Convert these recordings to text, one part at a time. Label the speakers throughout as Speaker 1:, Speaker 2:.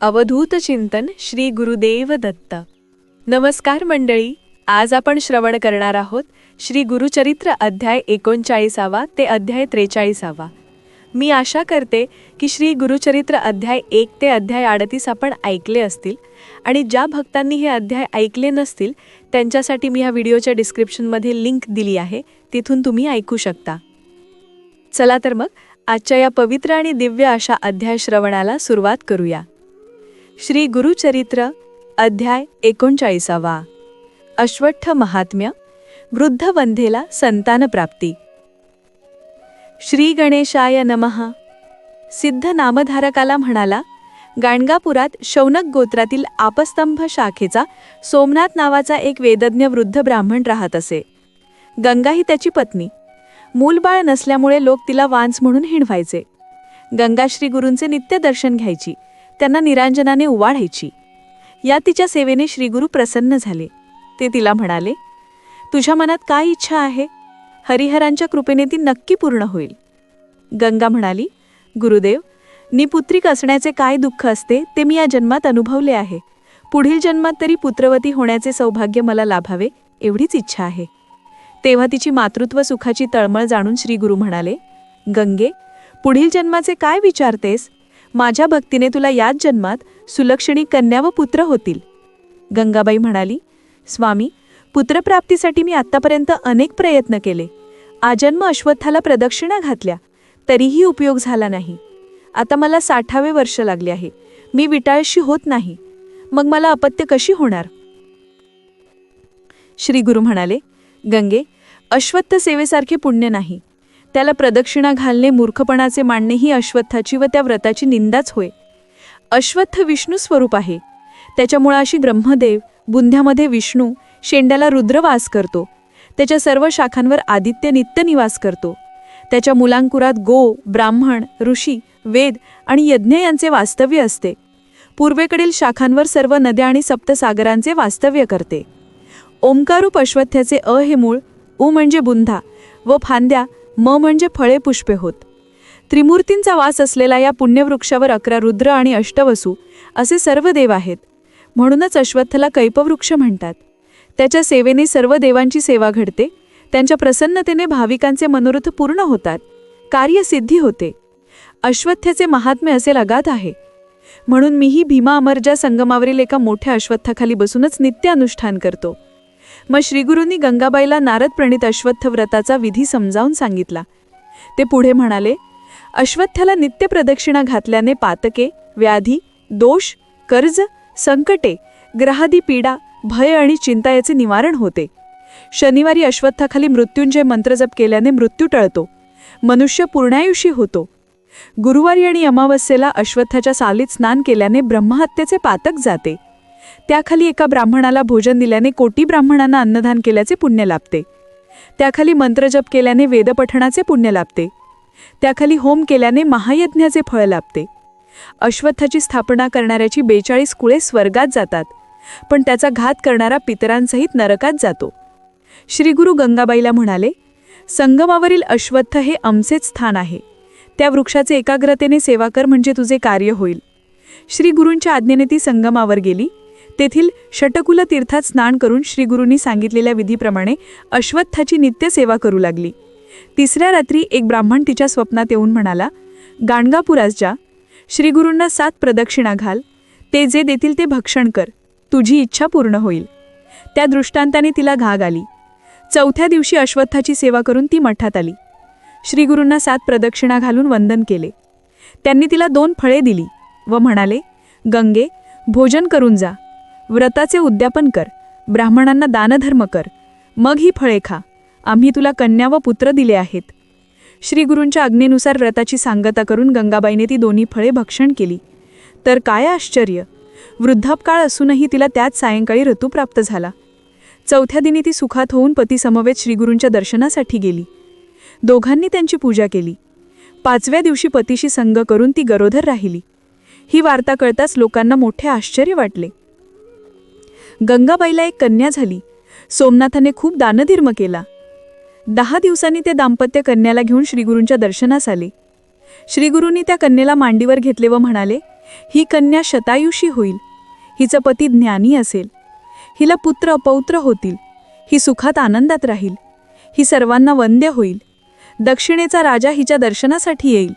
Speaker 1: अवधूत चिंतन श्री गुरुदेव दत्त. नमस्कार मंडळी आज आपण श्रवण करणार आहोत श्री गुरुचरित्र अध्याय एकोणचाळीसावा ते अध्याय त्रेचाळीसावा. मी आशा करते की श्री गुरुचरित्र अध्याय एक ते अध्याय अडतीस आपण ऐकले असतील आणि ज्या भक्तांनी हे अध्याय ऐकले नसतील त्यांच्यासाठी मी ह्या व्हिडिओच्या डिस्क्रिप्शनमध्ये लिंक दिली आहे तिथून तुम्ही ऐकू शकता. चला तर मग आजच्या या पवित्र आणि दिव्य अशा अध्याय श्रवणाला सुरुवात करूया. श्री गुरुचरित्र अध्याय एकोणचाळीसावा. अश्वत्थ महात्म्य वृद्ध वंधेला संतानप्राप्ती. श्री गणेशाय नमः. सिद्ध नामधारकाला म्हणाला गाणगापुरात शौनक गोत्रातील आपस्तंभ शाखेचा सोमनाथ नावाचा एक वेदज्ञ वृद्ध ब्राह्मण राहत असे. गंगा ही त्याची पत्नी. मूलबाळ नसल्यामुळे लोक तिला वांस म्हणून हिणवायचे. गंगा श्री गुरूंचे नित्य दर्शन घ्यायची. त्यांना निरांजनाने उवाढायची. या तिच्या सेवेने श्रीगुरू प्रसन्न झाले. ते तिला म्हणाले तुझ्या मनात काय इच्छा आहे? हरिहरांच्या कृपेने ती नक्की पूर्ण होईल. गंगा म्हणाली गुरुदेव निपुत्रिक असण्याचे काय दुःख असते ते मी या जन्मात अनुभवले आहे. पुढील जन्मात तरी पुत्रवती होण्याचे सौभाग्य मला लाभावे एवढीच इच्छा आहे. तेव्हा तिची मातृत्व सुखाची तळमळ जाणून श्रीगुरु म्हणाले गंगे पुढील जन्माचे काय विचारतेस? माझ्या भक्तीने तुला याच जन्मात सुलक्षणी कन्या व पुत्र होतील. गंगाबाई म्हणाली स्वामी पुत्रप्राप्तीसाठी मी आत्तापर्यंत अनेक प्रयत्न केले. आजन्म अश्वत्थाला प्रदक्षिणा घातल्या तरीही उपयोग झाला नाही. आता मला साठावे वर्ष लागले आहे. मी विटाळशी होत नाही. मग मला अपत्य कशी होणार? श्री गुरु म्हणाले गंगे अश्वत्थ सेवेसारखे पुण्य नाही. त्याला प्रदक्षिणा घालणे मूर्खपणाचे मानणे ही अश्वत्थाची व त्या व्रताची निंदाच होय. अश्वत्थ विष्णू स्वरूप आहे. त्याच्या मुळाशी ब्रह्मदेव बुंध्यामध्ये विष्णू शेंड्याला रुद्र वास करतो. त्याच्या सर्व शाखांवर आदित्य नित्य निवास करतो. त्याच्या मुलांकुरात गो ब्राह्मण ऋषी वेद आणि यज्ञ यांचे वास्तव्य असते. पूर्वेकडील शाखांवर सर्व नद्या आणि सप्तसागरांचे वास्तव्य करते. ओंकारूप अश्वत्थ्याचे अ हे मूळ उ म्हणजे बुंधा व फांद्या म म्हणजे फळे पुष्पे होत. त्रिमूर्तींचा वास असलेला या पुण्यवृक्षावर अकरा रुद्र आणि अष्टवसू असे सर्व देव आहेत. म्हणूनच अश्वत्थला कैपवृक्ष म्हणतात. त्याच्या सेवेने सर्व देवांची सेवा घडते. त्यांच्या प्रसन्नतेने भाविकांचे मनोरथ पूर्ण होतात. कार्यसिद्धी होते. अश्वत्थ्याचे महात्म्य असे लगात आहे. म्हणून मीही भीमा अमरजा संगमावरील एका मोठ्या अश्वत्थाखाली बसूनच नित्य अनुष्ठान करतो. मग श्रीगुरूंनी गंगाबाईला नारद प्रणित अश्वत्थ व्रताचा विधी समजावून सांगितला. ते पुढे म्हणाले अश्वत्थाला नित्य प्रदक्षिणा घातल्याने पातके व्याधी दोष कर्ज संकटे ग्रहादी पीडा भय आणि चिंता याचे निवारण होते. शनिवारी अश्वत्थाखाली मृत्युंजय मंत्रजप केल्याने मृत्यू टळतो. मनुष्य पूर्णायुषी होतो. गुरुवारी आणि अमावस्येला अश्वत्थाच्या सालीत स्नान केल्याने ब्रह्महत्येचे पातक जाते. त्याखाली एका ब्राह्मणाला भोजन दिल्याने कोटी ब्राह्मणांना अन्नदान केल्याचे पुण्य लाभते. त्याखाली मंत्रजप केल्याने वेदपठणाचे पुण्य लाभते. त्याखाली होम केल्याने महायज्ञाचे फळ लाभते. अश्वत्थाची स्थापना करणाऱ्याची बेचाळीस कुळे स्वर्गात जातात पण त्याचा घात करणारा पितरांसहित नरकात जातो. श्रीगुरु गंगाबाईला म्हणाले संगमावरील अश्वत्थ हे आमचेच स्थान आहे. त्या वृक्षाचे एकाग्रतेने सेवा कर म्हणजे तुझे कार्य होईल. श्री गुरूंच्या आज्ञेने ती संगमावर गेली. तेथील षटकुल तीर्थात स्नान करून श्रीगुरूंनी सांगितलेल्या विधीप्रमाणे अश्वत्थाची नित्य सेवा करू लागली. तिसऱ्या रात्री एक ब्राह्मण तिच्या स्वप्नात येऊन म्हणाला गाणगापुरास जा श्रीगुरूंना सात प्रदक्षिणा घाल. ते जे देतील ते भक्षण कर. तुझी इच्छा पूर्ण होईल. त्या दृष्टांताने तिला घाग आली. चौथ्या दिवशी अश्वत्थाची सेवा करून ती मठात आली. श्रीगुरूंना सात प्रदक्षिणा घालून वंदन केले. त्यांनी तिला दोन फळे दिली व म्हणाले गंगे भोजन करून जा. व्रताचे उद्यापन कर. ब्राह्मणांना दानधर्म कर. मग ही फळे खा. आम्ही तुला कन्या व पुत्र दिले आहेत. श्रीगुरूंच्या आज्ञेनुसार व्रताची सांगता करून गंगाबाईने ती दोन्ही फळे भक्षण केली. तर काय आश्चर्य! वृद्धापकाळ असूनही तिला त्याच सायंकाळी ऋतू प्राप्त झाला. चौथ्या दिनी ती सुखात होऊन पतीसमवेत श्रीगुरूंच्या दर्शनासाठी गेली. दोघांनी त्यांची पूजा केली. पाचव्या दिवशी पतीशी संग करून ती गरोदर राहिली. ही वार्ता कळताच लोकांना मोठे आश्चर्य वाटले. गंगाबाईला एक कन्या झाली. सोमनाथाने खूप दानधर्म केला. दहा दिवसांनी ते दाम्पत्य कन्याला घेऊन श्रीगुरूंच्या दर्शनास आले. श्रीगुरूंनी त्या कन्येला मांडीवर घेतले व म्हणाले ही कन्या शतायुषी होईल. हिचं पती ज्ञानी असेल. हिला पुत्र अपौत्र होतील. ही सुखात आनंदात राहील. ही सर्वांना वंद्य होईल. दक्षिणेचा राजा हिच्या दर्शनासाठी येईल.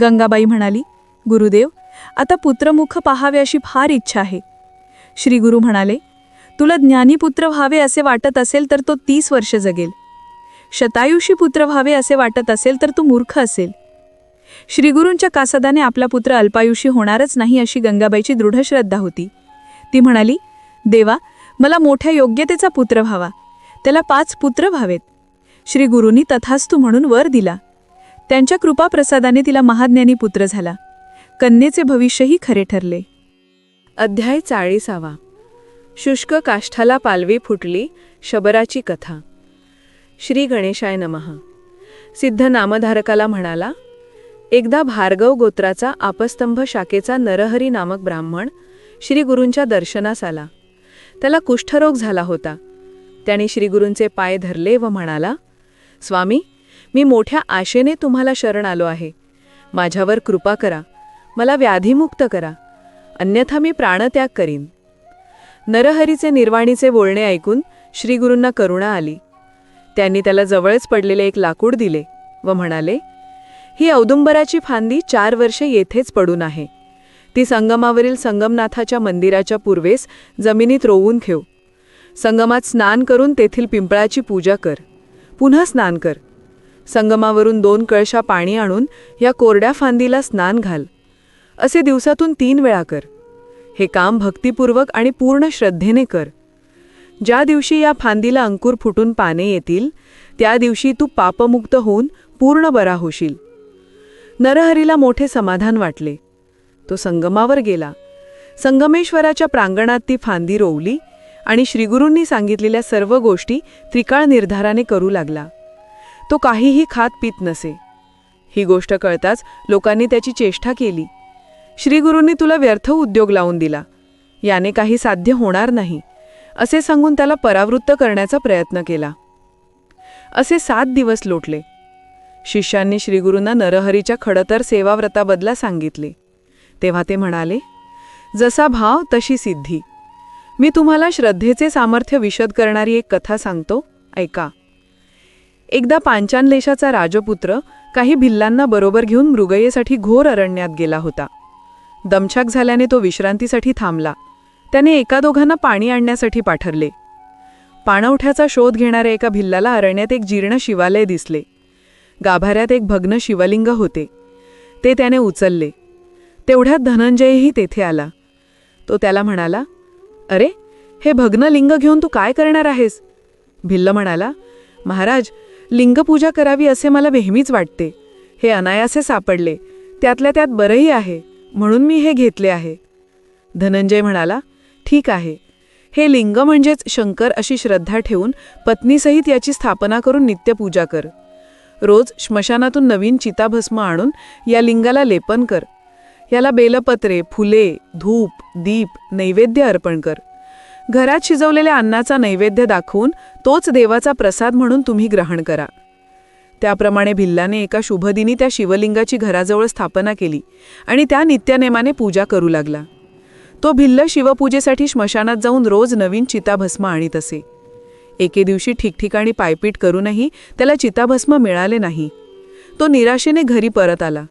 Speaker 1: गंगाबाई म्हणाली गुरुदेव आता पुत्रमुख पाहावे अशी फार इच्छा आहे. श्री गुरु म्हणाले तुला ज्ञानीपुत्र व्हावे असे वाटत असेल तर तो तीस वर्ष जगेल. शतायुषी पुत्र व्हावे असे वाटत असेल तर तू मूर्ख असेल. श्रीगुरूंच्या कासदाने आपला पुत्र अल्पायुषी होणारच नाही अशी गंगाबाईची दृढ श्रद्धा होती. ती म्हणाली देवा मला मोठ्या योग्यतेचा पुत्र व्हावा. त्याला पाच पुत्र व्हावेत. श्री गुरूंनी तथास्तू म्हणून वर दिला. त्यांच्या कृपाप्रसादाने तिला महाज्ञानी पुत्र झाला. कन्येचे भविष्यही खरे ठरले.
Speaker 2: अध्याय चाळीसावा. शुष्क काष्ठाला पालवी फुटली शबराची कथा. श्री गणेशाय नमः. सिद्ध नामधारकाला म्हणाला एकदा भार्गव गोत्राचा आपस्तंभ शाखेचा नरहरी नामक ब्राह्मण श्री गुरूंच्या दर्शनास आला. त्याला कुष्ठरोग झाला होता. त्याने श्रीगुरूंचे पाय धरले व म्हणाला स्वामी मी मोठ्या आशेने तुम्हाला शरण आलो आहे. माझ्यावर कृपा करा. मला व्याधीमुक्त करा. अन्यथा मी प्राणत्याग करीन. नरहरीचे निर्वाणीचे बोलणे ऐकून श्रीगुरूंना करुणा आली. त्यांनी त्याला जवळच पडलेले एक लाकूड दिले व म्हणाले ही औदुंबराची फांदी चार वर्षे येथेच पडून आहे. ती संगमावरील संगमनाथाच्या मंदिराच्या पूर्वेस जमिनीत रोवून ठेव. संगमात स्नान करून तेथील पिंपळाची पूजा कर. पुन्हा स्नान कर. संगमावरून दोन कळशा पाणी आणून या कोरड्या फांदीला स्नान घाल. असे दिवसातून तीन वेळा कर. हे काम भक्तिपूर्वक आणि पूर्ण श्रद्धेने कर. ज्या दिवशी या फांदीला अंकुर फुटून पाने येतील त्या दिवशी तू पापमुक्त होऊन पूर्ण बरा होशील. नरहरीला मोठे समाधान वाटले. तो संगमावर गेला. संगमेश्वराच्या प्रांगणात ती फांदी रोवली आणि श्रीगुरूंनी सांगितलेल्या सर्व गोष्टी त्रिकाळ निर्धाराने करू लागला. तो काहीही खात पीत नसे. ही गोष्ट कळताच लोकांनी त्याची चेष्टा केली. श्रीगुरूंनी तुला व्यर्थ उद्योग लावून दिला. याने काही साध्य होणार नाही. असे सांगून त्याला परावृत्त करण्याचा प्रयत्न केला. असे सात दिवस लोटले. शिष्यांनी श्रीगुरूंना नरहरीच्या खडतर सेवाव्रताबद्दला सांगितले. तेव्हा ते म्हणाले जसा भाव तशी सिद्धी. मी तुम्हाला श्रद्धेचे सामर्थ्य विशद करणारी एक कथा सांगतो. ऐका. एकदा पांचानलेशाचा राजपुत्र काही भिल्लांना बरोबर घेऊन मृगयेसाठी घोर अरण्यात गेला होता. दमछाक झाल्याने तो विश्रांतीसाठी थांबला. त्याने एका दोघांना पाणी आणण्यासाठी पाठरले. पाणवठ्याचा शोध घेणाऱ्या एका भिल्लाला अरण्यात एक जीर्ण शिवालय दिसले. गाभाऱ्यात एक भग्न शिवलिंग होते. ते त्याने उचलले. तेवढ्यात धनंजयही तेथे आला. तो त्याला म्हणाला अरे हे भग्न लिंग घेऊन तू काय करणार आहेस? भिल्ल म्हणाला महाराज लिंगपूजा करावी असे मला नेहमीच वाटते. हे अनायासे सापडले. त्यातल्या त्यात बरंही आहे. म्हणून मी हे घेतले आहे. धनंजय म्हणाला ठीक आहे. हे लिंग म्हणजेच शंकर अशी श्रद्धा ठेवून पत्नीसहित याची स्थापना करून नित्यपूजा कर. रोज श्मशानातून नवीन चिताभस्म आणून या लिंगाला लेपन कर. याला बेलपत्रे फुले धूप दीप नैवेद्य अर्पण कर. घरात शिजवलेल्या अन्नाचा नैवेद्य दाखवून तोच देवाचा प्रसाद म्हणून तुम्ही ग्रहण करा. त्याप्रमाणे भिल्लाने एका शुभदिनी त्या शिवलिंगाची घराजवळ स्थापना केली आणि त्या नित्यनेमाने पूजा करू लागला. तो भिल्ल शिवपूजेसाठी श्मशानात जाऊन रोज नवीन चिताभस्म आणीत असे. एके दिवशी ठिकठिकाणी पायपीट करूनही त्याला चिताभस्म मिळाले नाही. तो निराशेने घरी परत आला.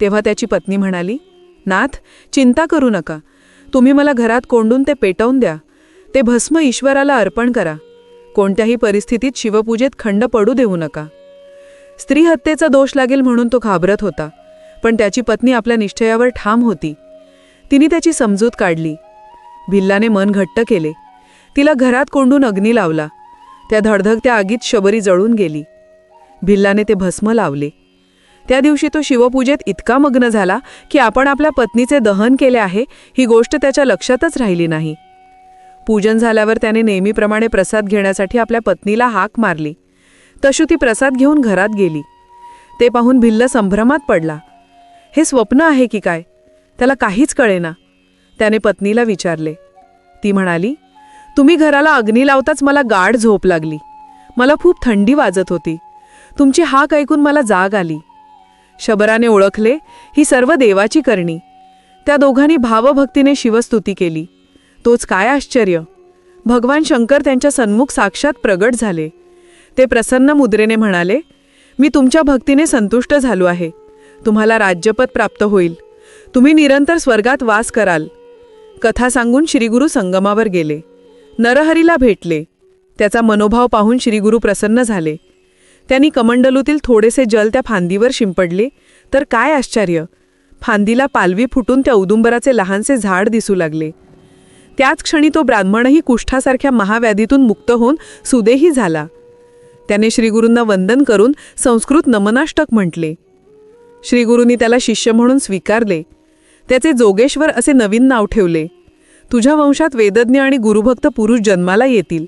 Speaker 2: तेव्हा त्याची पत्नी म्हणाली नाथ चिंता करू नका. तुम्ही मला घरात कोंडून ते पेटवून द्या. ते भस्म ईश्वराला अर्पण करा. कोणत्याही परिस्थितीत शिवपूजेत खंड पडू देऊ नका. स्त्री हत्येचा दोष लागेल म्हणून तो घाबरत होता. पण त्याची पत्नी आपल्या निश्चयावर ठाम होती. तिने त्याची समजूत काढली. भिल्लाने मन घट्ट केले. तिला घरात कोंडून अग्नी लावला. त्या धडधकत्या आगीत शबरी जळून गेली. भिल्लाने ते भस्म लावले. त्या दिवशी तो शिवपूजेत इतका मग्न झाला की आपण आपल्या पत्नीचे दहन केले आहे ही गोष्ट त्याच्या लक्षातच राहिली नाही. पूजन झाल्यावर त्याने नेहमीप्रमाणे प्रसाद घेण्यासाठी आपल्या पत्नीला हाक मारली. तशी ती प्रसाद घेऊन घरात गेली. ते पाहून भिल्ल संभ्रमात पडला. हे स्वप्न आहे की काय? त्याला काहीच कळेना. त्याने पत्नीला विचारले. ती म्हणाली तुम्ही घराला अग्नी लावताच मला गाढ झोप लागली. मला खूप थंडी वाजत होती. तुमची हाक ऐकून मला जाग आली. शबराने ओळखले ही सर्व देवाची करणी. त्या दोघांनी भावभक्तीने शिवस्तुती केली. तोच काय आश्चर्य? भगवान शंकर त्यांच्या सन्मुख साक्षात प्रगट झाले. ते प्रसन्न मुद्रेने म्हणाले मी तुमच्या भक्तीने संतुष्ट झालो आहे. तुम्हाला राज्यपद प्राप्त होईल. तुम्ही निरंतर स्वर्गात वास कराल. कथा सांगून श्रीगुरू संगमावर गेले. नरहरीला भेटले. त्याचा मनोभाव पाहून श्रीगुरू प्रसन्न झाले. त्यांनी कमंडलूतील थोडेसे जल त्या फांदीवर शिंपडले. तर काय आश्चर्य! फांदीला पालवी फुटून त्या उदुंबराचे लहानसे झाड दिसू लागले. त्याच क्षणी तो ब्राह्मणही कुष्ठासारख्या महाव्याधीतून मुक्त होऊन सुदेही झाला. त्याने श्रीगुरूंना वंदन करून संस्कृत नमनाष्टक म्हटले. श्रीगुरूंनी त्याला शिष्य म्हणून स्वीकारले. त्याचे जोगेश्वर असे नवीन नाव ठेवले. तुझ्या वंशात वेदज्ञ आणि गुरुभक्त पुरुष जन्माला येतील.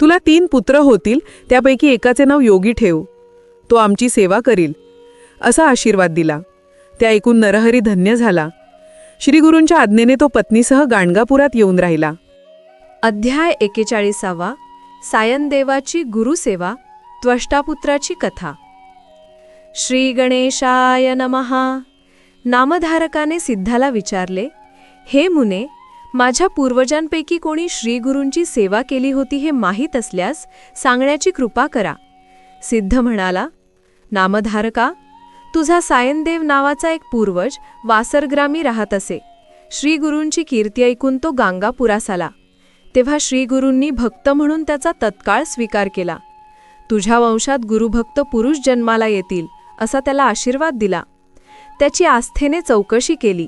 Speaker 2: तुला तीन पुत्र होतील त्यापैकी एकाचे नाव योगी ठेव. तो आमची सेवा करील. असा आशीर्वाद दिला. त्या ऐकून नरहरी धन्य झाला. श्रीगुरूंच्या आज्ञेने तो पत्नीसह गाणगापुरात येऊन राहिला.
Speaker 1: अध्याय एकेचाळीसावा. सायनदेवाची गुरुसेवा. त्वष्टापुत्राची कथा. श्री गणेशाय नमहा नामधारकाने सिद्धाला विचारले हे मुने माझ्या पूर्वजांपैकी कोणी श्रीगुरूंची सेवा केली होती हे माहीत असल्यास सांगण्याची कृपा करा. सिद्ध म्हणाला नामधारका तुझा सायनदेव नावाचा एक पूर्वज वासरग्रामी राहत असे. श्रीगुरूंची कीर्ती ऐकून तो गांगापुरास आला. तेव्हा श्रीगुरूंनी भक्त म्हणून त्याचा तत्काळ स्वीकार केला. तुझ्या वंशात गुरुभक्त पुरुष जन्माला येतील असा त्याला आशीर्वाद दिला. त्याची आस्थेने चौकशी केली.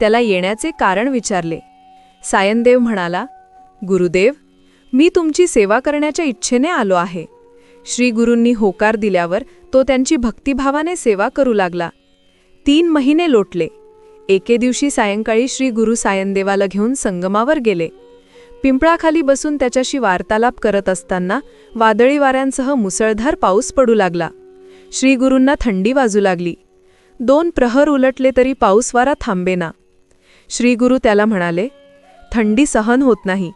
Speaker 1: त्याला येण्याचे कारण विचारले. सायनदेव म्हणाला गुरुदेव मी तुमची सेवा करण्याच्या इच्छेने आलो आहे. श्री गुरूंनी होकार दिल्यावर तो त्यांची भक्तिभावाने सेवा करू लागला. तीन महिने लोटले. एके दिवशी सायंकाळी श्री गुरु सायनदेवाला घेऊन संगमावर गेले. पिंपळाखाली बसून त्याच्याशी वार्तालाप करत असताना वादळी वाऱ्यांसह मुसळधार पाऊस पडू लागला. श्रीगुरूंना थंडी वाजू लागली. दोन प्रहर उलटले तरी पाऊसवारा थांबेना. श्रीगुरू त्याला म्हणाले थंडी सहन होत नाही.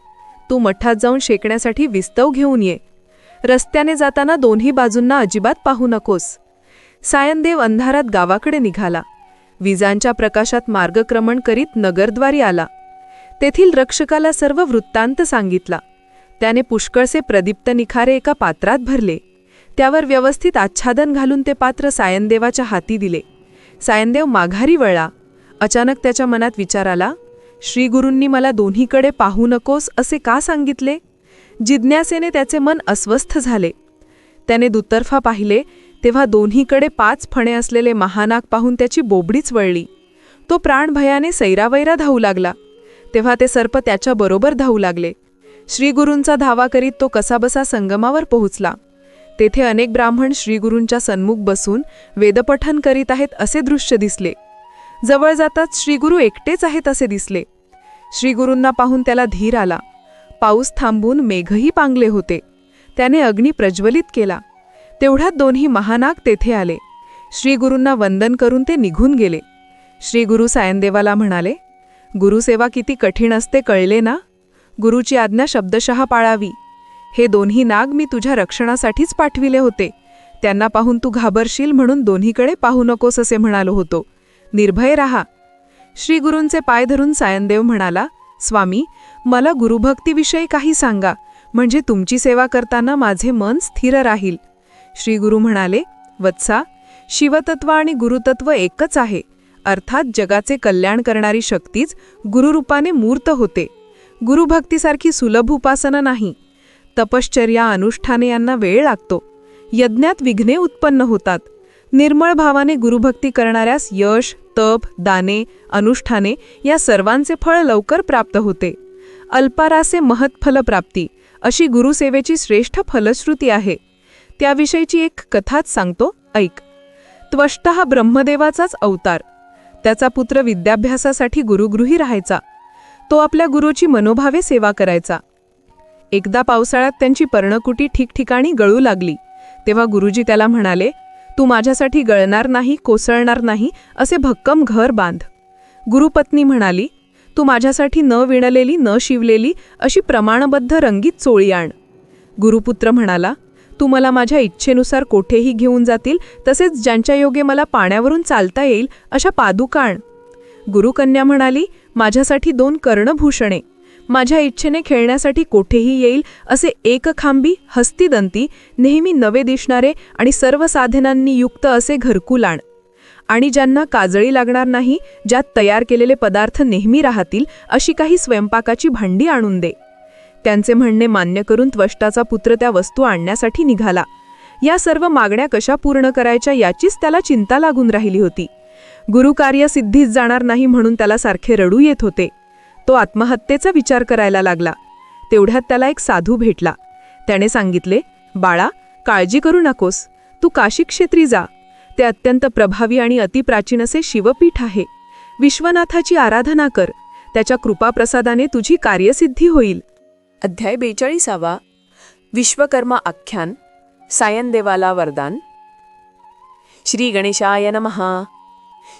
Speaker 1: तू मठात जाऊन शेकण्यासाठी विस्तव घेऊन ये. रस्त्याने जाताना दोन्ही बाजूंना अजिबात पाहू नकोस. सायनदेव अंधारात गावाकडे निघाला. विजांच्या प्रकाशात मार्गक्रमण करीत नगरद्वारी आला. तेथील रक्षकाला सर्व वृत्तांत सांगितला. त्याने पुष्कळसे प्रदीप्त निखारे एका पात्रात भरले. त्यावर व्यवस्थित आच्छादन घालून ते पात्र सायनदेवाच्या हाती दिले. सायनदेव माघारी वळला. अचानक त्याच्या मनात विचार आला श्रीगुरूंनी मला दोन्हीकडे पाहू नकोस असे का सांगितले? जिज्ञासेने त्याचे मन अस्वस्थ झाले. त्याने दुतर्फा पाहिले तेव्हा दोन्हीकडे पाच फणे असलेले महानाग पाहून त्याची बोबडीच वळली. तो प्राणभयाने सैरावैरा धावू लागला. तेव्हा ते सर्प त्याच्याबरोबर धावू लागले. श्रीगुरूंचा धावा करीत तो कसाबसा संगमावर पोहोचला. तेथे अनेक ब्राह्मण श्रीगुरूंच्या सन्मुख बसून वेदपठन करीत आहेत असे दृश्य दिसले. जवळ जाताच श्रीगुरू एकटेच आहेत असे दिसले. श्रीगुरूंना पाहून त्याला धीर आला. पाऊस थांबून मेघही पांगले होते. त्याने अग्नी प्रज्वलित केला. तेवढ्यात दोन्ही महानाग तेथे आले. श्रीगुरूंना वंदन करून ते निघून गेले. श्रीगुरू सायनदेवाला म्हणाले गुरुसेवा किती कठीण असते कळले ना? गुरुची आज्ञा शब्दशः पाळावी. हे दोन्ही नाग मी तुझ्या रक्षणासाठीच पाठविले होते. त्यांना पाहून तू घाबरशील म्हणून दोन्हीकडे पाहू नकोस असे म्हणालो होतो. निर्भय राहा. श्रीगुरूंचे पाय धरून सायनदेव म्हणाला स्वामी मला गुरुभक्तीविषयी काही सांगा म्हणजे तुमची सेवा करताना माझे मन स्थिर राहील. श्रीगुरू म्हणाले वत्सा शिवतत्व आणि गुरुतत्व एकच आहे. अर्थात जगाचे कल्याण करणारी शक्तीच गुरुरूपाने मूर्त होते. गुरुभक्तीसारखी सुलभ उपासना नाही. तपश्चर्या अनुष्ठाने यांना वेळ लागतो. यज्ञात विघ्ने उत्पन्न होतात. निर्मळ भावाने गुरुभक्ती करणाऱ्यास यश तप दाने अनुष्ठाने या सर्वांचे फळ लवकर प्राप्त होते. अल्पारासे महत्फलप्राप्ती अशी गुरुसेवेची श्रेष्ठ फलश्रुती आहे. त्याविषयीची एक कथाच सांगतो. ऐक. त्वष्ट हा ब्रह्मदेवाचाच अवतार. त्याचा पुत्र विद्याभ्यासासाठी गुरुगृही राहायचा. तो आपल्या गुरुची मनोभावे सेवा करायचा. एकदा पावसाळ्यात त्यांची पर्णकुटी ठिकठिकाणी गळू लागली. तेव्हा गुरुजी त्याला म्हणाले तू माझ्यासाठी गळणार नाही कोसळणार नाही असे भक्कम घर बांध. गुरुपत्नी म्हणाली तू माझ्यासाठी न विणलेली न शिवलेली अशी प्रमाणबद्ध रंगीत चोळी आण. गुरुपुत्र म्हणाला तू मला माझ्या इच्छेनुसार कोठेही घेऊन जातील तसेच ज्यांच्या योगे मला पाण्यावरून चालता येईल अशा पादुका आण
Speaker 2: गुरुकन्या म्हणाली माझ्यासाठी दोन कर्णभूषणे. माझ्या इच्छेने खेळण्यासाठी कोठेही येईल असे एकखांबी हस्तिदंती नेहमी नवे दिसणारे आणि सर्व साधनांनी युक्त असे घरकुलाण. आणि ज्यांना काजळी लागणार नाही ज्यात तयार केलेले पदार्थ नेहमी राहतील अशी काही स्वयंपाकाची भांडी आणून दे. त्यांचे म्हणणे मान्य करून त्वष्टाचा पुत्र त्या वस्तू आणण्यासाठी निघाला. या सर्व मागण्या कशा पूर्ण करायच्या याचीच त्याला चिंता लागून राहिली होती. गुरुकार्य सिद्धीच जाणार नाही म्हणून त्याला सारखे रडू येत होते. तो आत्महत्येचा विचार करायला लागला. तेवढ्यात त्याला एक साधू भेटला. त्याने सांगितले बाळा काळजी करू नकोस. तू काशी क्षेत्री जा. ते अत्यंत प्रभावी आणि अतिप्राचीन असे शिवपीठ आहे. विश्वनाथाची आराधना कर. त्याच्या कृपाप्रसादाने तुझी कार्यसिद्धी होईल.
Speaker 3: अध्याय बेचाळीसावा. विश्वकर्मा आख्यान सायनदेवाला वरदान. श्री गणेशाय नमहा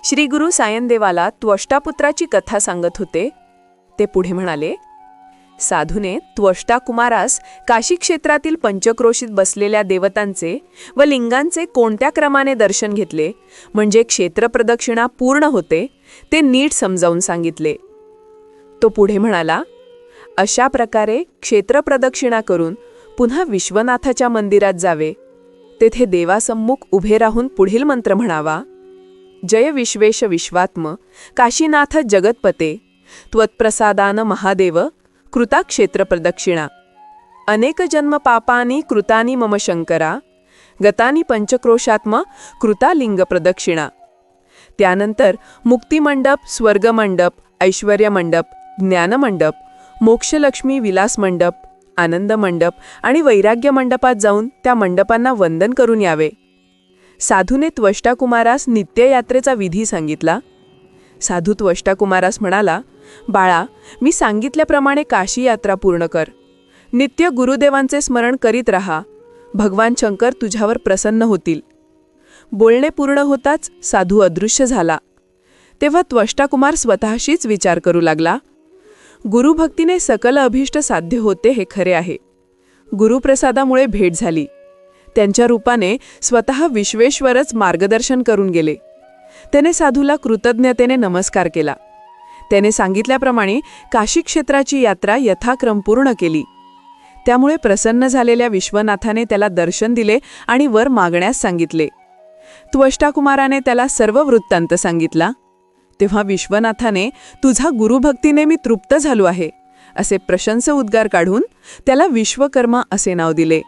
Speaker 3: श्री गुरु सायनदेवाला त्वष्टापुत्राची कथा सांगत होते. ते पुढे म्हणाले साधूने त्वष्टा कुमारास काशी क्षेत्रातील पंचक्रोशीत बसलेल्या देवतांचे व लिंगांचे कोणत्या क्रमाने दर्शन घेतले? म्हणजे क्षेत्रप्रदक्षिणा पूर्ण होते ते नीट समजावून सांगितले. तो पुढे म्हणाला अशा प्रकारे क्षेत्रप्रदक्षिणा करून पुन्हा विश्वनाथाच्या मंदिरात जावे. तेथे देवासम्मुख उभे राहून पुढील मंत्र म्हणावा. जय विश्वेश विश्वात्म काशीनाथ जगतपते त्वत्प्रसादान महादेव कृता क्षेत्रप्रदक्षिणा अनेक जन्म पापानी कृतानी मम शंकरा गतानी पंचक्रोशात्म कृता लिंग प्रदक्षिणा. त्यानंतर मुक्तिमंडप स्वर्गमंडप ऐश्वर्यमंडप ज्ञानमंडप मोक्षलक्ष्मी विलास मंडप आनंद मंडप आणि वैराग्य मंडपात जाऊन त्या मंडपांना वंदन करून यावे. साधूने त्वष्टाकुमारास नित्ययात्रेचा विधी सांगितला. साधू त्वष्टाकुमारास म्हणाला बाळा मी सांगितल्याप्रमाणे काशी यात्रा पूर्ण कर. नित्य गुरुदेवांचे स्मरण करीत राहा. भगवान शंकर तुझ्यावर प्रसन्न होतील. बोलणे पूर्ण होताच साधू अदृश्य झाला. तेव्हा त्वष्टाकुमार स्वतःशीच विचार करू लागला. गुरुभक्तीने सकल अभिष्ट साध्य होते हे खरे आहे. गुरुप्रसादामुळे भेट झाली. त्यांच्या रूपाने स्वतः विश्वेश्वरच मार्गदर्शन करून गेले. त्याने साधूला कृतज्ञतेने नमस्कार केला. त्याने सांगितल्याप्रमाणे काशी क्षेत्राची यात्रा यथाक्रम पूर्ण केली. त्यामुळे प्रसन्न झालेल्या विश्वनाथाने त्याला दर्शन दिले आणि वर मागण्यास सांगितले. त्वष्टाकुमाराने त्याला सर्व वृत्तांत सांगितला. तेव्हा विश्वनाथाने तुझा गुरुभक्तीने मी तृप्त झालो आहे असे प्रशंस उद्गार काढून त्याला विश्वकर्मा असे नाव दिले.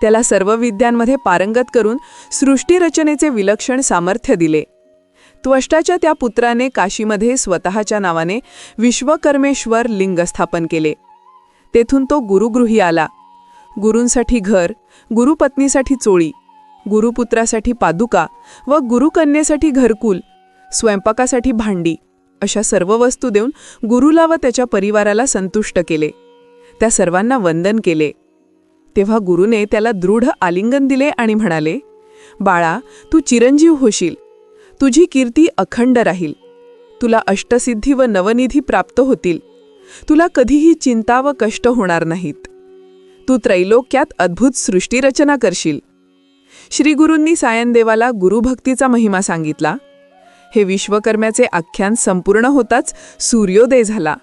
Speaker 3: त्याला सर्व विद्यांमध्ये पारंगत करून सृष्टीरचनेचे विलक्षण सामर्थ्य दिले. त्वष्टाच्या त्या पुत्राने काशीमध्ये स्वतःच्या नावाने विश्वकर्मेश्वर लिंग स्थापन केले. तेथून तो गुरुगृही आला. गुरूंसाठी घर गुरुपत्नीसाठी चोळी गुरुपुत्रासाठी पादुका व गुरुकन्येसाठी घरकुल स्वयंपाकासाठी भांडी अशा सर्व वस्तू देऊन गुरुला व त्याच्या परिवाराला संतुष्ट केले. त्या सर्वांना वंदन केले. तेव्हा गुरुने त्याला दृढ आलिंगन दिले आणि म्हणाले बाळा तू चिरंजीव होशील. तुझी कीर्ती अखंड राहील. तुला अष्टसिद्धी व नवनिधी प्राप्त होतील. तुला कधीही चिंता व कष्ट होणार नाहीत. तू त्रैलोक्यात अद्भुत सृष्टीरचना करशील. श्रीगुरूंनी सायनदेवाला गुरुभक्तीचा महिमा सांगितला. हे विश्वकर्म्याचे आख्यान संपूर्ण होताच सूर्योदय झाला.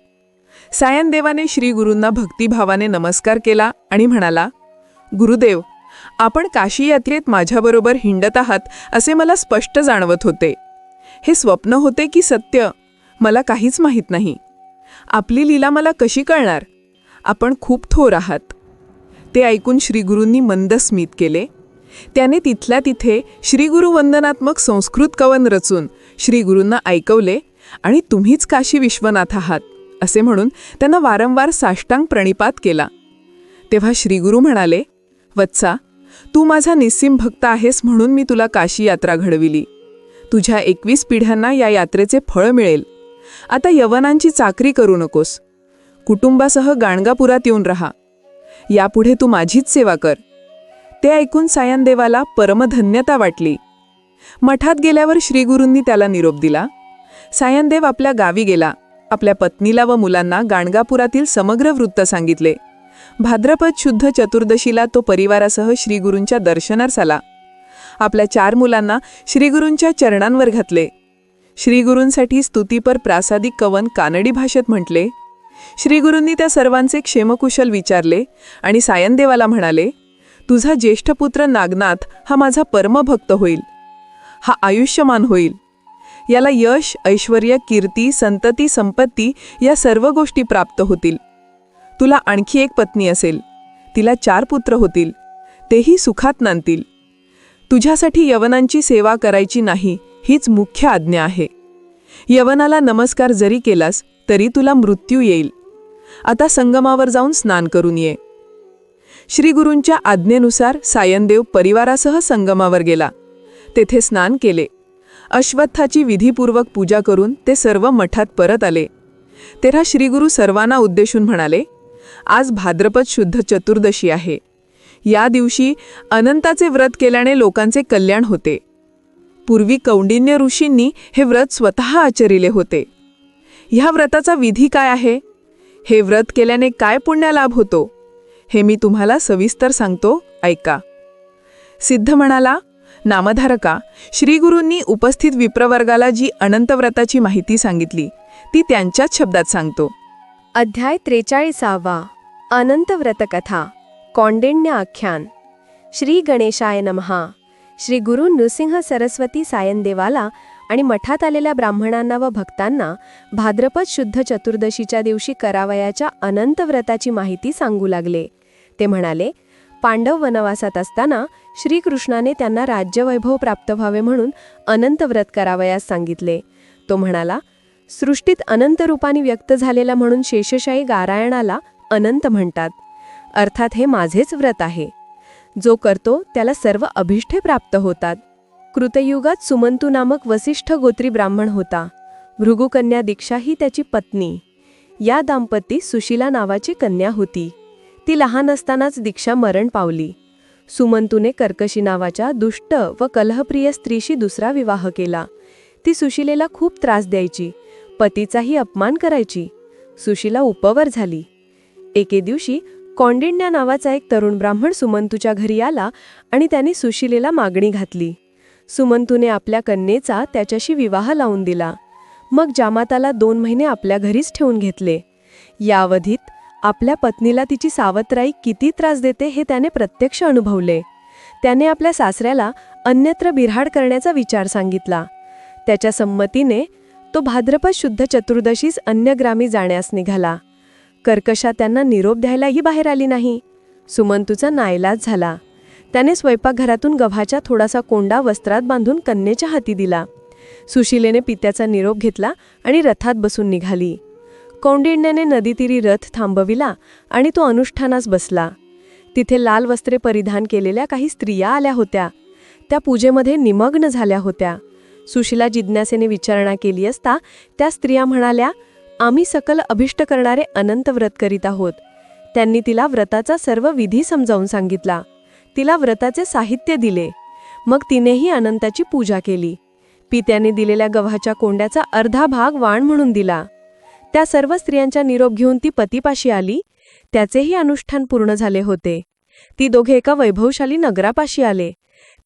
Speaker 3: सायनदेवाने श्रीगुरूंना भक्तिभावाने नमस्कार केला आणि म्हणाला गुरुदेव आपण काशी यात्रेत माझ्याबरोबर हिंडत आहात असे मला स्पष्ट जाणवत होते. हे स्वप्न होते की सत्य मला काहीच माहीत नाही. आपली लीला मला कशी कळणार? आपण खूप थोर आहात. ते ऐकून श्रीगुरूंनी मंद स्मित केले. त्याने तिथल्या तिथे श्रीगुरुवंदनात्मक संस्कृत कवन रचून श्रीगुरूंना ऐकवले आणि तुम्हीच काशी विश्वनाथ आहात असे म्हणून त्यांना वारंवार साष्टांग प्रणिपात केला. तेव्हा श्रीगुरू म्हणाले वत्सा तू माझा निस्सीम भक्त आहेस म्हणून मी तुला काशी यात्रा घडविली. तुझ्या एकवीस पिढ्यांना या यात्रेचे फळ मिळेल. आता यवनांची चाकरी करू नकोस. कुटुंबासह गाणगापुरात येऊन राहा. यापुढे तू माझीच सेवा कर. ते ऐकून सायनदेवाला परमधन्यता वाटली. मठात गेल्यावर श्रीगुरूंनी त्याला निरोप दिला. सायनदेव आपल्या गावी गेला. आपल्या पत्नीला व मुलांना गाणगापुरातील समग्र वृत्त सांगितले. भाद्रपद शुद्ध चतुर्दशीला तो परिवारासह श्रीगुरूंच्या दर्शनास आला. आपल्या चार मुलांना श्रीगुरूंच्या चरणांवर घातले. श्रीगुरूंसाठी स्तुतीपर प्रासादिक कवन कानडी भाषेत म्हटले. श्रीगुरूंनी त्या सर्वांचे क्षेमकुशल विचारले आणि सायनदेवाला म्हणाले तुझा ज्येष्ठ पुत्र नागनाथ हा माझा परमभक्त होईल. हा आयुष्यमान होईल. याला यश ऐश्वर कीर्ती संतती संपत्ती या सर्व गोष्टी प्राप्त होतील. तुला आणखी एक पत्नी असेल. तिला चार पुत्र होतील. तेही सुखात नांदतील. तुझ्यासाठी यवनांची सेवा करायची नाही हीच मुख्य आज्ञा आहे. यवनाला नमस्कार जरी केलास तरी तुला मृत्यू येईल. आता संगमावर जाऊन स्नान करून ये. श्रीगुरूंच्या आज्ञेनुसार सायनदेव परिवारासह संगमावर गेला. तेथे स्नान केले. अश्वत्थाची विधीपूर्वक पूजा करून ते सर्व मठात परत आले. तेव्हा श्रीगुरू सर्वांना उद्देशून म्हणाले आज भाद्रपद शुद्ध चतुर्दशी आहे. या दिवशी अनंताचे व्रत केल्याने लोकांचे कल्याण होते. पूर्वी कौंडिन्य ऋषींनी हे व्रत स्वतः आचरिले होते. ह्या व्रताचा विधी काय आहे? हे व्रत केल्याने काय पुण्यलाभ होतो? हे मी तुम्हाला सविस्तर सांगतो ऐका. सिद्ध म्हणाला नामधारका श्रीगुरूंनी उपस्थित विप्रवर्गाला जी अनंतव्रताची माहिती सांगितली ती त्यांच्याच शब्दात सांगतो.
Speaker 4: अध्याय त्रेचाळीसावा. अनंत व्रतकथा कौंडिण्य आख्यान. श्री गणेशाय नमहा श्री गुरु नृसिंह सरस्वती सायनदेवाला आणि मठात आलेल्या ब्राह्मणांना व भक्तांना भाद्रपद शुद्ध चतुर्दशीच्या दिवशी करावयाच्या अनंत व्रताची माहिती सांगू लागले. ते म्हणाले पांडव वनवासात असताना श्रीकृष्णाने त्यांना राज्यवैभव प्राप्त व्हावे म्हणून अनंत व्रत करावयास सांगितले. तो म्हणाला सृष्टीत अनंत रूपाने व्यक्त झालेला म्हणून शेषशाही गारायणाला अनंत म्हणतात. अर्थात हे माझेच व्रत आहे. जो करतो त्याला सर्व अभिष्ठे प्राप्त होतात. कृतयुगात सुमंतू नामक वसिष्ठ गोत्री ब्राह्मण होता. भृगुकन्या दीक्षा ही त्याची पत्नी. या दाम्पती सुशीला नावाची कन्या होती. ती लहान असतानाच दीक्षा मरण पावली. सुमंतूने कर्कशी नावाच्या दुष्ट व कलहप्रिय स्त्रीशी दुसरा विवाह केला. ती सुशिलेला खूप त्रास द्यायची. पतीचाही अपमान करायची. सुशीला उपवर झाली. एके दिवशी कौंडिण्या नावाचा एक तरुण ब्राह्मण सुमंतूच्या घरी आला आणि त्याने सुशिलेला मागणी घातली. सुमंतूने आपल्या कन्येचा त्याच्याशी विवाह लावून दिला. मग जामाताला दोन महिने आपल्या घरीच ठेवून घेतले. या अवधीत आपल्या पत्नीला तिची सावत्राई किती त्रास देते हे त्याने प्रत्यक्ष अनुभवले. त्याने आपल्या सासऱ्याला अन्यत्र बिऱ्हाड करण्याचा विचार सांगितला. त्याच्या संमतीने तो भाद्रपद शुद्ध चतुर्दशीस अन्य ग्रामी जाण्यास निघाला. कर्कशा त्यांना निरोप द्यायलाही बाहेर आली नाही. सुमंतूचा नाईलाज झाला. त्याने स्वयंपाकघरातून गव्हाच्या थोडासा कोंडा वस्त्रात बांधून कन्येच्या हाती दिला. सुशिलेने पित्याचा निरोप घेतला आणि रथात बसून निघाली. कौंडिण्याने नदीतीरी रथ थांबविला आणि तो अनुष्ठानास बसला. तिथे लाल वस्त्रे परिधान केलेल्या काही स्त्रिया आल्या होत्या. त्या पूजेमध्ये निमग्न झाल्या होत्या. सुशिला जिज्ञासेने विचारणा केली असता त्या स्त्रिया म्हणाल्या आम्ही सकल अभिष्ट करणारे अनंत व्रत करीत आहोत. त्यांनी तिला व्रताचा सर्व विधी समजावून सांगितला. तिला व्रताचे साहित्य दिले. मग तिनेही अनंताची पूजा केली. पित्याने दिलेल्या गव्हाच्या कोंड्याचा अर्धा भाग वाण म्हणून दिला. त्या सर्व स्त्रियांच्या निरोप घेऊन ती पतीपाशी आली. त्याचेही अनुष्ठान पूर्ण झाले होते. ती दोघे एका वैभवशाली नगरापाशी आले.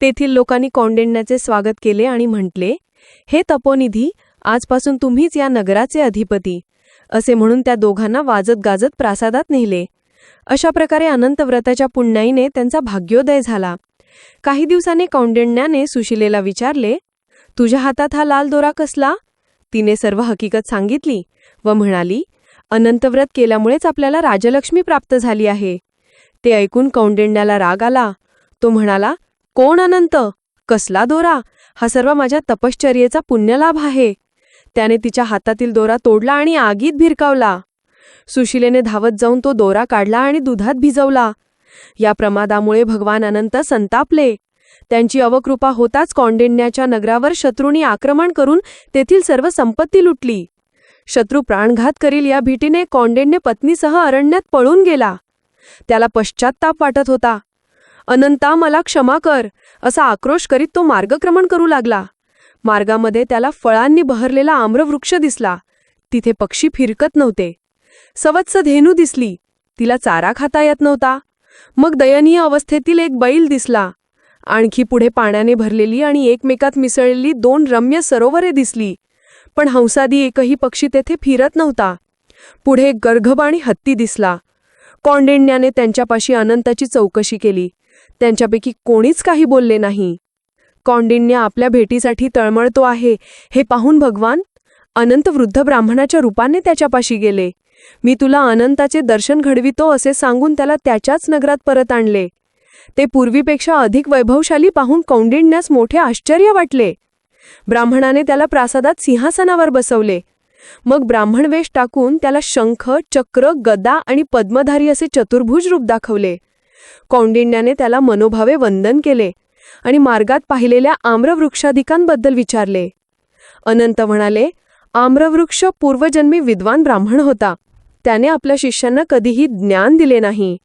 Speaker 4: तेथील लोकांनी कौंडिण्याचे स्वागत केले आणि म्हटले हे तपोनिधी आजपासून तुम्हीच या नगराचे अधिपती. असे म्हणून त्या दोघांना वाजत गाजत प्रासादात नेले. अशा प्रकारे अनंत व्रताच्या पुण्याईने त्यांचा भाग्योदय झाला. काही दिवसांनी कौंडिण्याने सुशिलेला विचारले तुझ्या हातात हा लाल दोरा कसला? तिने सर्व हकीकत सांगितली व म्हणाली अनंतव्रत केल्यामुळेच आपल्याला राजलक्ष्मी प्राप्त झाली आहे. ते ऐकून कौंडिण्याला राग आला. तो म्हणाला कोण अनंत? कसला दोरा? हा सर्व माझ्या तपश्चर्येचा पुण्यलाभ आहे. त्याने तिच्या हातातील दोरा तोडला आणि आगीत भिरकावला. सुशिलेने धावत जाऊन तो दोरा काढला आणि दुधात भिजवला. या प्रमादामुळे भगवान अनंत संतापले. त्यांची अवकृपा होताच कौंडिण्याच्या नगरावर शत्रूंनी आक्रमण करून तेथील सर्व संपत्ती लुटली. शत्रू प्राणघात करील या भीतीने कौंडिण्य पत्नीसह अरण्यात पळून गेला. त्याला पश्चाताप वाटत होता. अनंता मला क्षमा कर असा आक्रोश करीत तो मार्गक्रमण करू लागला. मार्गामध्ये त्याला फळांनी बहरलेला आम्रवृक्ष दिसला. तिथे पक्षी फिरकत नव्हते. सवत्स धेनू दिसली. तिला चारा खाता येत नव्हता. मग दयनीय अवस्थेतील एक बैल दिसला. आणखी पुढे पाण्याने भरलेली आणि एकमेकात मिसळलेली दोन रम्य सरोवरे दिसली.
Speaker 2: पण हंसादी एकही पक्षी तेथे फिरत नव्हता. पुढे एक आणि हत्ती दिसला. कौंडिण्याने त्यांच्यापाशी अनंताची चौकशी केली. त्यांच्यापैकी कोणीच काही बोलले नाही. कौंडिण्य आपल्या भेटीसाठी तळमळतो आहे हे पाहून भगवान अनंत वृद्ध ब्राह्मणाच्या रूपाने त्याच्यापाशी गेले. मी तुला अनंताचे दर्शन घडवितो असे सांगून त्याला त्याच्याच नगरात परत आणले. ते पूर्वीपेक्षा अधिक वैभवशाली पाहून कौंडिण्यास मोठे आश्चर्य वाटले. ब्राह्मणाने त्याला प्रासादात सिंहासनावर बसवले. मग ब्राह्मण वेश टाकून त्याला शंख चक्र गदा आणि पद्मधारी असे चतुर्भुज रूप दाखवले. कौंडिण्याने त्याला मनोभावे वंदन केले आणि मार्गात पाहिलेल्या आम्रवृक्षाधिकांबद्दल विचारले. अनंत म्हणाले आम्रवृक्ष पूर्वजन्मी विद्वान ब्राह्मण होता. त्याने आपल्या शिष्यांना कधीही ज्ञान दिले नाही.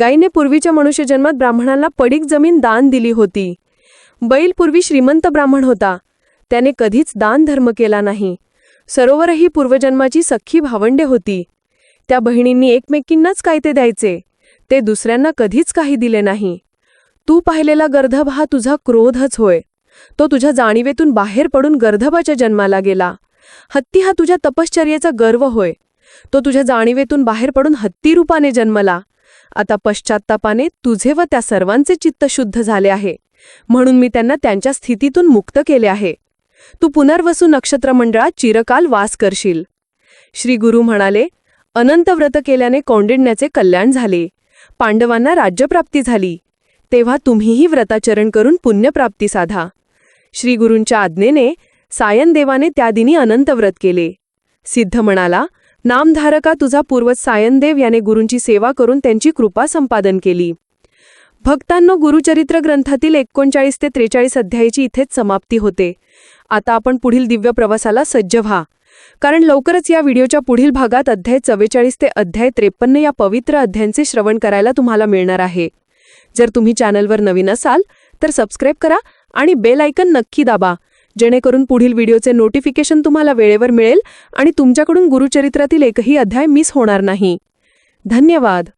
Speaker 2: गायीने पूर्वीच्या मनुष्यजन्मात ब्राह्मणाला पडीक जमीन दान दिली होती. बैल पूर्वी श्रीमंत ब्राह्मण होता. त्याने कधीच दान धर्म केला नाही. सरोवरही पूर्वजन्माची सख्खी भावंडे होती. त्या बहिणींनी एकमेकींनाच काय ते द्यायचे? ते दुसऱ्यांना कधीच काही दिले नाही. तू पाहिलेला गर्धब हा तुझा क्रोधच होय. तो तुझ्या जाणीवेतून बाहेर पडून गर्धबाच्या जन्माला गेला. हत्ती हा तुझ्या तपश्चर्येचा गर्व होय. तो तुझ्या जाणीवेतून बाहेर पडून हत्ती रूपाने जन्मला. आता पश्चात्तापाने तुझे व त्या सर्वांचे चित्त शुद्ध झाले आहे. म्हणून मी त्यांना त्यांच्या स्थितीतून मुक्त केले आहे. तू पुनर्वसू नक्षत्रमंडळात चिरकाल वास करशील. श्री गुरु म्हणाले अनंत व्रत केल्याने कौंडिण्याचे कल्याण झाले. पांडवांना राज्यप्राप्ती झाली. तेव्हा तुम्हीही व्रताचरण करून पुण्यप्राप्ती साधा. श्रीगुरूंच्या आज्ञेने सायनदेवाने त्या दिनी अनंत व्रत केले. सिद्ध म्हणाला नामधारका तुझा पूर्वज सायनदेव याने गुरूंची सेवा करून त्यांची कृपा संपादन केली. भक्तांनो गुरुचरित्र ग्रंथातील एकोणचाळीस ते त्रेचाळीस अध्यायाची इथेच समाप्ती होते. आता आपण पुढील दिव्य प्रवासाला सज्ज व्हा. कारण लवकरच या व्हिडिओच्या पुढील भागात अध्याय चव्वेचाळीस ते अध्याय त्रेपन्न या पवित्र अध्यायांचे श्रवण करायला तुम्हाला मिळणार आहे. जर तुम्ही चॅनलवर नवीन असाल तर सबस्क्राईब करा आणि बेल आयकन नक्की दाबा. जेणेकरून पुढील व्हिडिओचे नोटिफिकेशन तुम्हाला वेळेवर मिळेल आणि तुमच्याकडून गुरुचरित्रातील एकही अध्याय मिस होणार नाही. धन्यवाद.